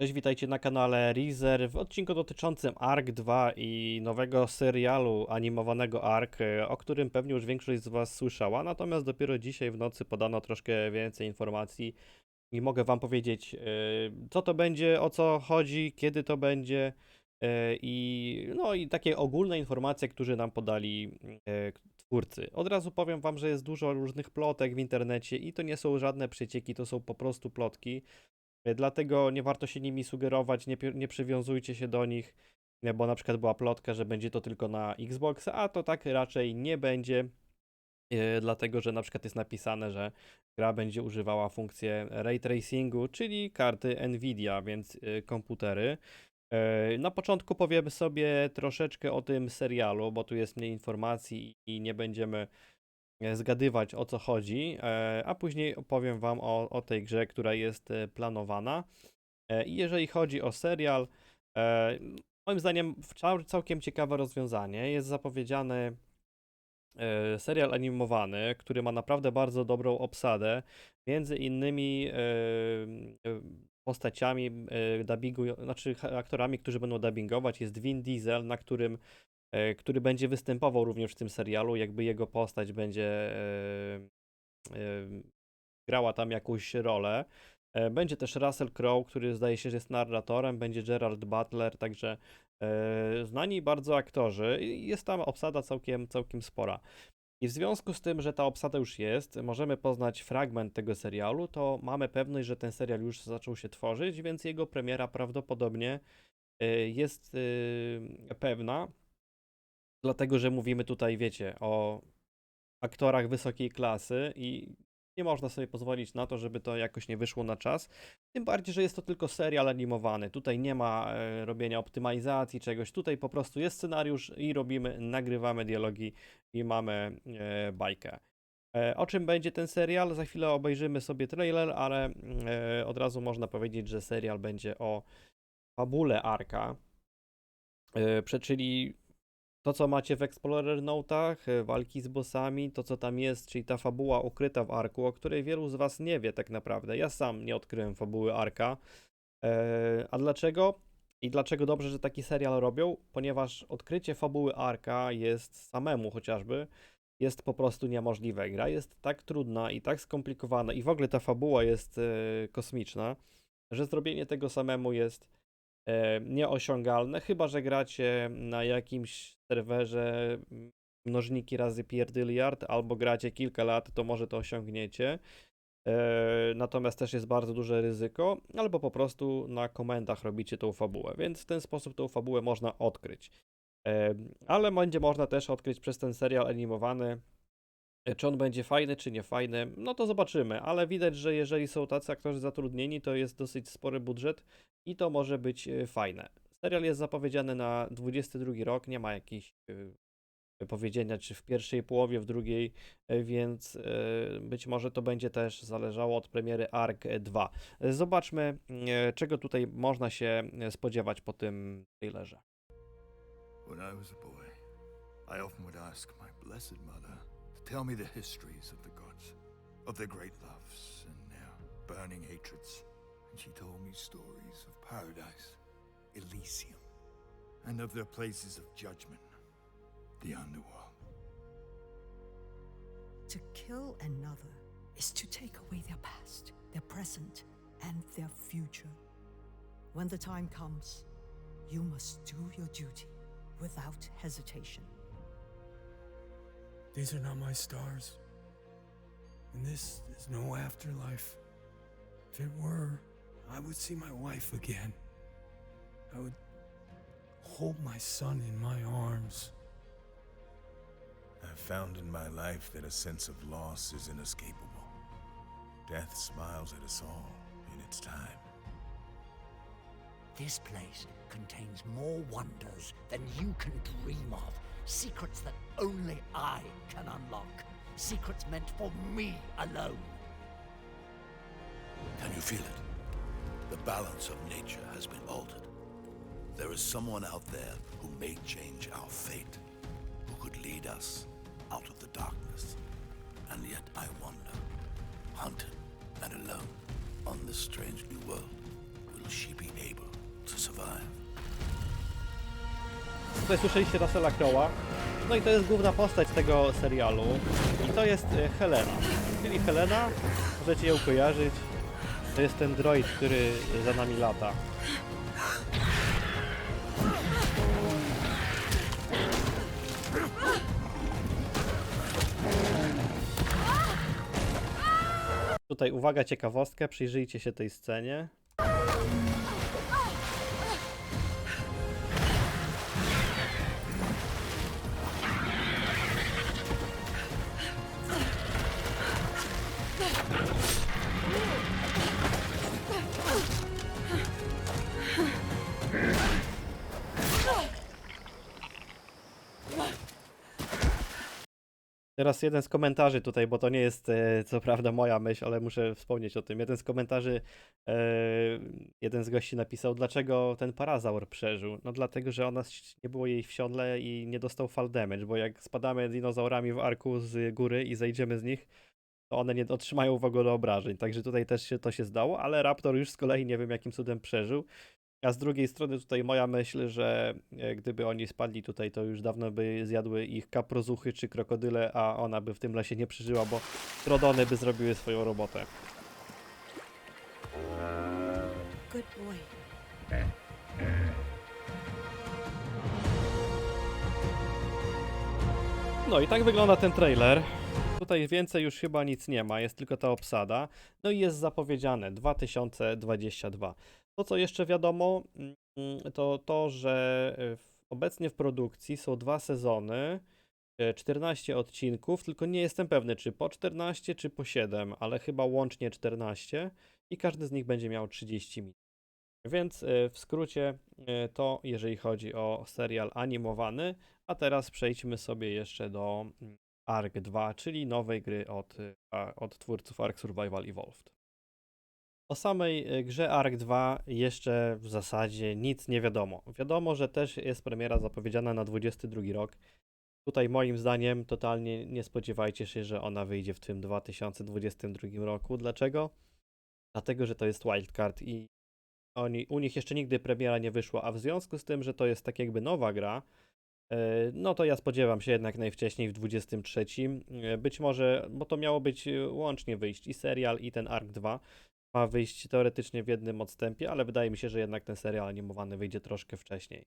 Cześć, witajcie na kanale Reazer w odcinku dotyczącym ARK 2 i nowego serialu animowanego ARK, e, o którym pewnie już większość z Was słyszała, natomiast dopiero dzisiaj w nocy podano troszkę więcej informacji i mogę Wam powiedzieć, e, co to będzie, o co chodzi, kiedy to będzie e, i no i takie ogólne informacje, które nam podali twórcy. Od razu powiem Wam, że jest dużo różnych plotek w internecie i to nie są żadne przecieki, to są po prostu plotki. Dlatego nie warto się nimi sugerować, nie, nie przywiązujcie się do nich, e, bo na przykład była plotka, że będzie to tylko na Xbox, a to tak raczej nie będzie, e, dlatego że na przykład jest napisane, że gra będzie używała funkcję ray tracingu, czyli karty Nvidia, więc e, komputery. Na początku powiemy sobie troszeczkę o tym serialu, bo tu jest mniej informacji i nie będziemy zgadywać o co chodzi, e, a później opowiem Wam o, o tej grze, która jest e, planowana. E, I jeżeli chodzi o serial, e, moim zdaniem całkiem ciekawe rozwiązanie. Jest zapowiedziany e, serial animowany, który ma naprawdę bardzo dobrą obsadę. Między innymi e, e, postaciami e, dubbingu, znaczy aktorami, którzy będą dubbingować jest Vin Diesel, na którym e, który będzie występował również w tym serialu, jakby jego postać będzie e, e, grała tam jakąś rolę. E, Będzie też Russell Crowe, który zdaje się, że jest narratorem, będzie Gerard Butler, także e, znani bardzo aktorzy jest tam obsada całkiem, całkiem spora. I w związku z tym, że ta obsada już jest, możemy poznać fragment tego serialu, to mamy pewność, że ten serial już zaczął się tworzyć, więc jego premiera prawdopodobnie e, jest e, pewna, dlatego że mówimy tutaj, wiecie, o aktorach wysokiej klasy i nie można sobie pozwolić na to, żeby to jakoś nie wyszło na czas. Tym bardziej, że jest to tylko serial animowany. Tutaj nie ma e, robienia optymalizacji czegoś. Tutaj po prostu jest scenariusz i robimy, nagrywamy dialogi i mamy e, bajkę. E, o czym będzie ten serial? Za chwilę obejrzymy sobie trailer, ale od razu można powiedzieć, że serial będzie o fabule Arka. E, czyli to, co macie w Explorer Note'ach, e, walki z bossami, to co tam jest, czyli ta fabuła ukryta w Arku, o której wielu z Was nie wie tak naprawdę. Ja sam nie odkryłem fabuły Arka. E, a dlaczego? I dlaczego dobrze, że taki serial robią? Ponieważ odkrycie fabuły Arka jest samemu chociażby, jest po prostu niemożliwe. Gra jest tak trudna i tak skomplikowana i w ogóle ta fabuła jest e, kosmiczna, że zrobienie tego samemu jest nieosiągalne, chyba że gracie na jakimś serwerze mnożniki razy pierdyliard, albo gracie kilka lat, to może to osiągniecie. E, Natomiast też jest bardzo duże ryzyko, albo po prostu na komendach robicie tą fabułę, więc w ten sposób tą fabułę można odkryć. E, Ale będzie można też odkryć przez ten serial animowany, e, czy on będzie fajny, czy nie fajny, no to zobaczymy, ale widać, że jeżeli są tacy aktorzy zatrudnieni, to jest dosyć spory budżet i to może być e, fajne. Serial jest zapowiedziany na 22 rok, nie ma jakichś e, powiedzenia, czy w pierwszej połowie, w drugiej, e, więc być może to będzie też zależało od premiery ARK 2. E, Zobaczmy, czego tutaj można się spodziewać po tym trailerze. When I was a boy, I often would ask my blessed mother tell me the histories of the gods, of their great loves and their burning hatreds. And she told me stories of paradise, Elysium, and of their places of judgment, the underworld. To kill another is to take away their past, their present, and their future. When the time comes, you must do your duty without hesitation. These are not my stars. And this is no afterlife. If it were, I would see my wife again. I would hold my son in my arms. I've found in my life that a sense of loss is inescapable. Death smiles at us all in its time. This place contains more wonders than you can dream of. Secrets that only I can unlock. Secrets meant for me alone. Can you feel it? The balance of nature has been altered. There is someone out there who may change our fate, who could lead us out of the darkness. And yet I wonder, hunted and alone on this strange new world, will she be able? Tutaj słyszeliście Russella Crowe'a. No i to jest główna postać tego serialu. I to jest e, Helena. Czyli Helena, możecie ją kojarzyć. To jest ten droid, który za nami lata. Tutaj uwaga, ciekawostka, przyjrzyjcie się tej scenie. Teraz jeden z komentarzy tutaj, bo to nie jest e, co prawda moja myśl, ale muszę wspomnieć o tym. Jeden z komentarzy, e, jeden z gości napisał, dlaczego ten parazaur przeżył. No dlatego, że ona nie było jej w siodle i nie dostał fall damage, bo jak spadamy dinozaurami w arku z góry i zejdziemy z nich, to one nie otrzymają w ogóle obrażeń. Także tutaj też się to się zdało, ale Raptor już z kolei nie wiem jakim cudem przeżył. A z drugiej strony tutaj moja myśl, że e, gdyby oni spadli tutaj, to już dawno by zjadły ich kaprozuchy czy krokodyle, a ona by w tym lesie nie przeżyła, bo trodony by zrobiły swoją robotę. Good boy. No i tak wygląda ten trailer. Tutaj więcej już chyba nic nie ma, jest tylko ta obsada. No i jest zapowiedziane 2022. To co jeszcze wiadomo, mm, to to, że e, obecnie w produkcji są dwa sezony, e, 14 odcinków, tylko nie jestem pewny czy po 14 czy po 7, ale chyba łącznie 14 i każdy z nich będzie miał 30 minut. Więc e, w skrócie e, to jeżeli chodzi o serial animowany, a teraz przejdźmy sobie jeszcze do mm, Ark 2, czyli nowej gry od, od twórców Ark Survival Evolved. O samej y, grze Ark 2 jeszcze w zasadzie nic nie wiadomo. Wiadomo, że też jest premiera zapowiedziana na 22 rok. Tutaj moim zdaniem totalnie nie spodziewajcie się, że ona wyjdzie w tym 2022 roku. Dlaczego? Dlatego, że to jest wildcard i oni, u nich jeszcze nigdy premiera nie wyszła, a w związku z tym, że to jest tak jakby nowa gra, E, No to ja spodziewam się jednak najwcześniej w 23. E, Być może, bo to miało być e, łącznie wyjść i serial, i ten Ark 2. Ma wyjść teoretycznie w jednym odstępie, ale wydaje mi się, że jednak ten serial animowany wyjdzie troszkę wcześniej.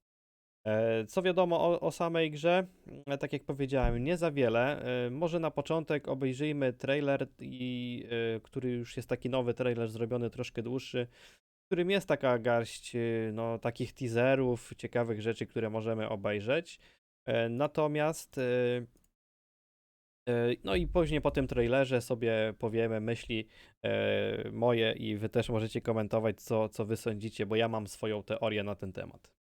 E, Co wiadomo o, o samej grze? E, Tak jak powiedziałem, nie za wiele. E, Może na początek obejrzyjmy trailer, i, który już jest taki nowy trailer, zrobiony troszkę dłuższy, w którym jest taka garść no, takich teaserów, ciekawych rzeczy, które możemy obejrzeć. Natomiast no i później po tym trailerze sobie powiemy myśli e, moje i wy też możecie komentować, co, co wy sądzicie, bo ja mam swoją teorię na ten temat.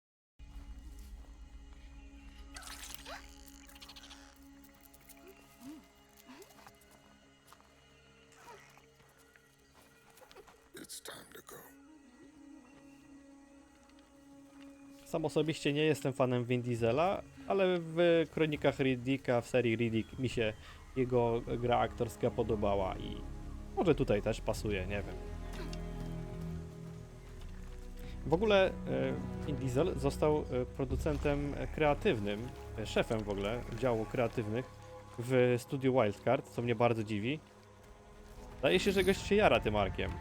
Sam osobiście nie jestem fanem Vin Diesela, ale w kronikach Riddicka, w serii Riddick mi się jego gra aktorska podobała i może tutaj też pasuje, nie wiem. W ogóle e, Vin Diesel został e, producentem kreatywnym, e, szefem w ogóle działu kreatywnych w studiu Wildcard, co mnie bardzo dziwi. Zdaje się, że gość się jara tym arkiem.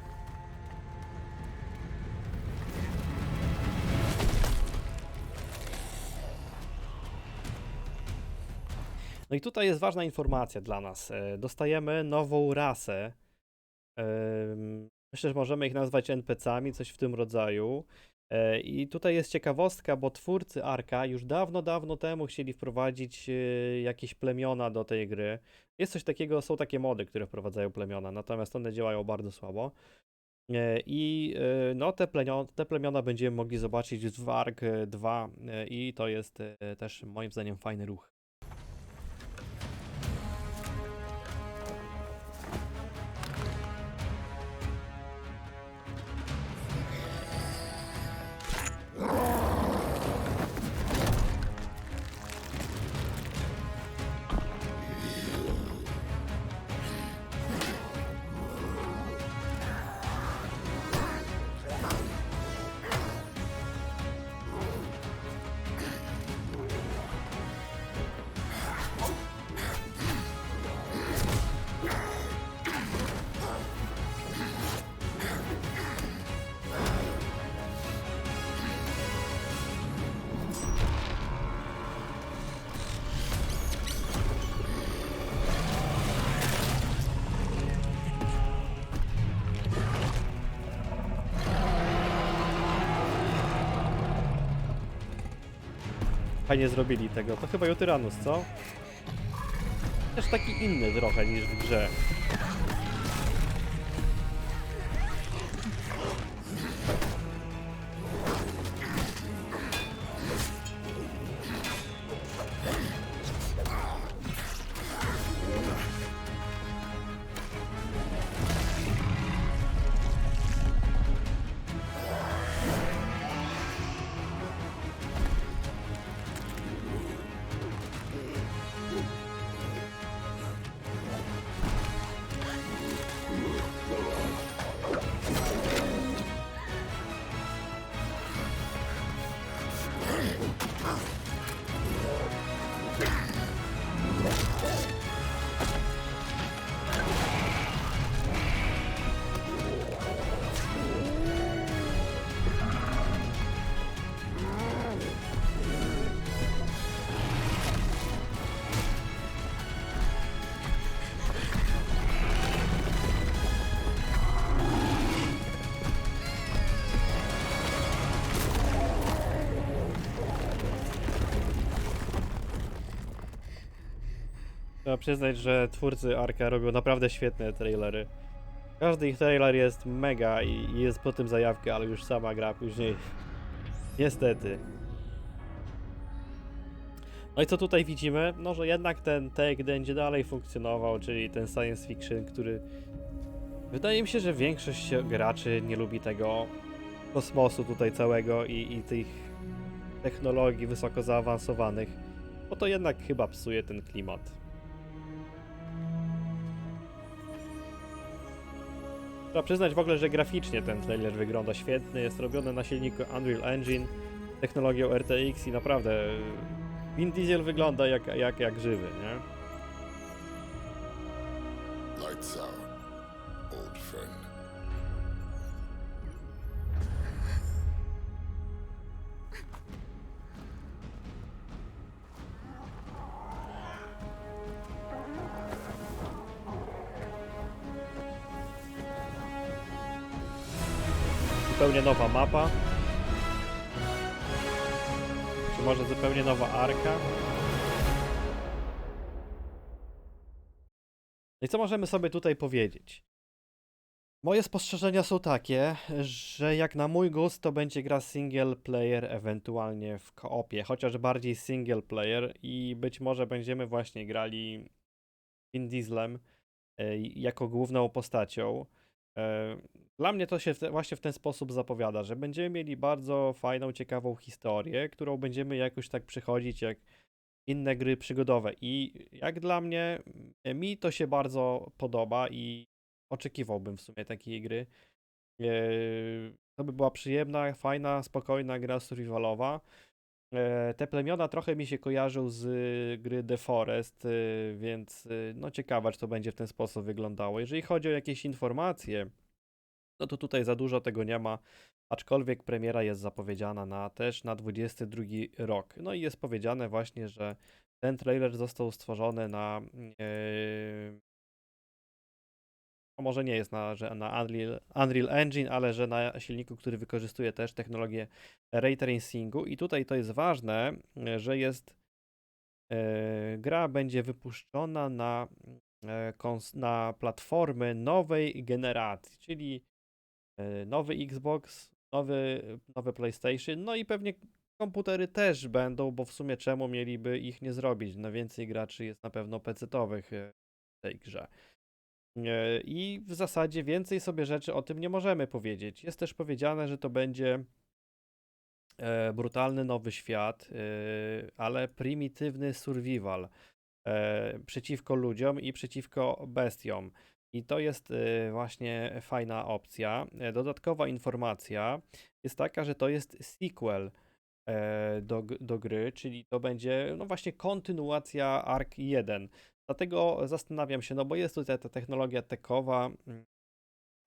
No i tutaj jest ważna informacja dla nas. E, Dostajemy nową rasę. Em, Myślę, że możemy ich nazwać NPC-ami, coś w tym rodzaju. E, I tutaj jest ciekawostka, bo twórcy Arka już dawno, dawno temu chcieli wprowadzić e, jakieś plemiona do tej gry. Jest coś takiego, są takie mody, które wprowadzają plemiona, natomiast one działają bardzo słabo. E, I e, no, te, plenio- te plemiona będziemy mogli zobaczyć w Ark 2 e, i to jest e, też moim zdaniem fajny ruch. Fajnie zrobili tego. To chyba Jutyranus, co? Też taki inny trochę niż w grze. Trzeba przyznać, że twórcy Arka robią naprawdę świetne trailery. Każdy ich trailer jest mega i jest po tym zajawka, ale już sama gra później. Niestety. No i co tutaj widzimy? No, że jednak ten take będzie dalej funkcjonował, czyli ten science fiction, który wydaje mi się, że większość graczy nie lubi tego kosmosu tutaj całego i, i tych technologii wysoko zaawansowanych, bo to jednak chyba psuje ten klimat. Trzeba przyznać w ogóle, że graficznie ten trailer wygląda świetnie. Jest robiony na silniku Unreal Engine, technologią RTX i naprawdę Vin Diesel wygląda jak, jak, jak żywy, nie? Lights out, nowa mapa. Czy może zupełnie nowa arka? No i co możemy sobie tutaj powiedzieć? Moje spostrzeżenia są takie, że jak na mój gust to będzie gra single player, ewentualnie w koopie, chociaż bardziej single player i być może będziemy właśnie grali Vin Dieslem e, jako główną postacią. Dla mnie to się w te, właśnie w ten sposób zapowiada, że będziemy mieli bardzo fajną, ciekawą historię, którą będziemy jakoś tak przychodzić jak inne gry przygodowe. I jak dla mnie, m, mi to się bardzo podoba i oczekiwałbym w sumie takiej gry. E, To by była przyjemna, fajna, spokojna gra survivalowa. E, Te plemiona trochę mi się kojarzą z y, gry The Forest, y, więc y, no ciekawe, czy to będzie w ten sposób wyglądało. Jeżeli chodzi o jakieś informacje, no to tutaj za dużo tego nie ma, aczkolwiek premiera jest zapowiedziana na też na 22 rok. No i jest powiedziane właśnie, że ten trailer został stworzony na no może nie jest na, że na Unreal, Unreal Engine, ale że na silniku, który wykorzystuje też technologię ray tracingu. I tutaj to jest ważne, e, że jest e, gra będzie wypuszczona na, kons- na platformy nowej generacji, czyli nowy Xbox, nowy, nowe PlayStation, no i pewnie komputery też będą, bo w sumie czemu mieliby ich nie zrobić? No więcej graczy jest na pewno PC-towych e, w tej grze. E, I w zasadzie więcej sobie rzeczy o tym nie możemy powiedzieć. Jest też powiedziane, że to będzie e, brutalny nowy świat, e, ale prymitywny survival e, przeciwko ludziom i przeciwko bestiom. I to jest e, właśnie fajna opcja. E, Dodatkowa informacja jest taka, że to jest sequel e, do, do gry, czyli to będzie no właśnie kontynuacja Ark 1. Dlatego zastanawiam się, no bo jest tutaj ta technologia tekowa, mm,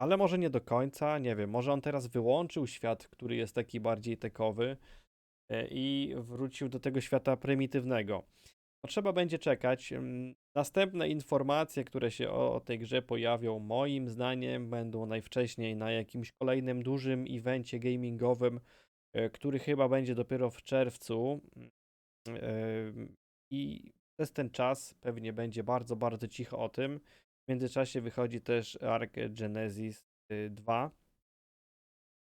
ale może nie do końca, nie wiem, może on teraz wyłączył świat, który jest taki bardziej tekowy e, i wrócił do tego świata prymitywnego. No, trzeba będzie czekać. Następne informacje, które się o, o tej grze pojawią, moim zdaniem będą najwcześniej na jakimś kolejnym dużym evencie gamingowym, e, który chyba będzie dopiero w czerwcu. I przez ten czas pewnie będzie bardzo, bardzo cicho o tym. W międzyczasie wychodzi też Ark Genesis y, 2.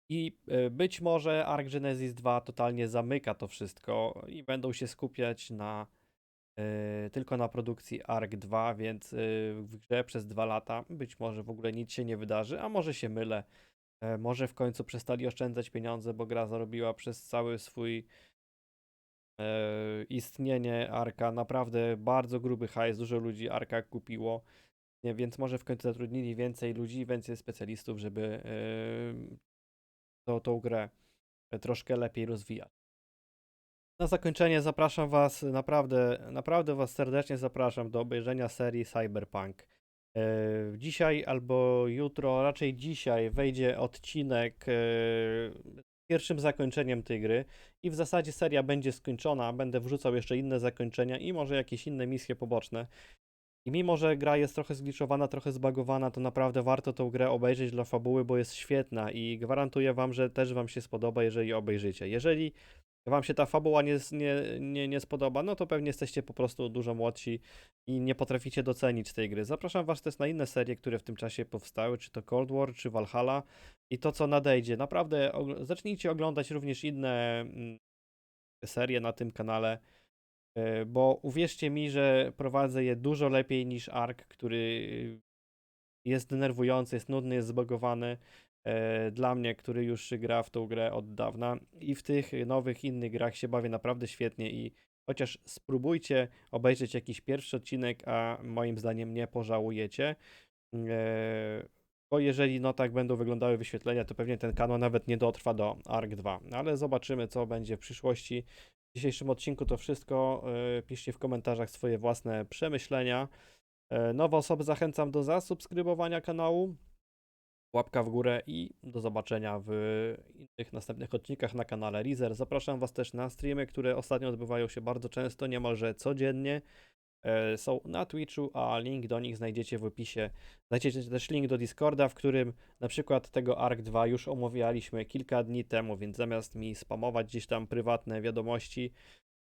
I y, być może Ark Genesis 2 totalnie zamyka to wszystko i będą się skupiać na y, tylko na produkcji Ark 2, więc y, w grze przez dwa lata być może w ogóle nic się nie wydarzy, a może się mylę. E, Może w końcu przestali oszczędzać pieniądze, bo gra zarobiła przez cały swój e, istnienie Arka naprawdę bardzo gruby hajs, dużo ludzi Arka kupiło, więc może w końcu zatrudnili więcej ludzi, więcej specjalistów, żeby e, tą, tą grę troszkę lepiej rozwijać. Na zakończenie zapraszam Was, naprawdę, naprawdę Was serdecznie zapraszam do obejrzenia serii Cyberpunk. E, Dzisiaj albo jutro, raczej dzisiaj wejdzie odcinek e, z pierwszym zakończeniem tej gry i w zasadzie seria będzie skończona, będę wrzucał jeszcze inne zakończenia i może jakieś inne misje poboczne. I mimo, że gra jest trochę zgliczowana, trochę zbagowana, to naprawdę warto tą grę obejrzeć dla fabuły, bo jest świetna i gwarantuję Wam, że też Wam się spodoba, jeżeli obejrzycie. Jeżeli Wam się ta fabuła nie, nie, nie, nie spodoba, no to pewnie jesteście po prostu dużo młodsi i nie potraficie docenić tej gry. Zapraszam Was też na inne serie, które w tym czasie powstały, czy to Cold War, czy Valhalla i to, co nadejdzie. Naprawdę og- zacznijcie oglądać również inne mm, serie na tym kanale, e, bo uwierzcie mi, że prowadzę je dużo lepiej niż Ark, który jest denerwujący, jest nudny, jest zbugowany. E, Dla mnie, który już gra w tą grę od dawna i w tych nowych, innych grach się bawię naprawdę świetnie i chociaż spróbujcie obejrzeć jakiś pierwszy odcinek, a moim zdaniem nie pożałujecie. E, Bo jeżeli no tak będą wyglądały wyświetlenia, to pewnie ten kanał nawet nie dotrwa do ARK 2. Ale zobaczymy, co będzie w przyszłości. W dzisiejszym odcinku to wszystko. E, Piszcie w komentarzach swoje własne przemyślenia. Nowe osoby zachęcam do zasubskrybowania kanału. Łapka w górę i do zobaczenia w innych następnych odcinkach na kanale Reazer. Zapraszam Was też na streamy, które ostatnio odbywają się bardzo często, niemalże codziennie. E, Są na Twitchu, a link do nich znajdziecie w opisie. Znajdziecie też link do Discorda, w którym na przykład tego ARK 2 już omawialiśmy kilka dni temu, więc zamiast mi spamować gdzieś tam prywatne wiadomości,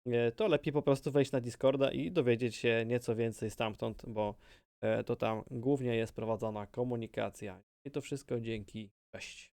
e, to lepiej po prostu wejść na Discorda i dowiedzieć się nieco więcej stamtąd, bo e, to tam głównie jest prowadzona komunikacja. I to wszystko dzięki. Cześć.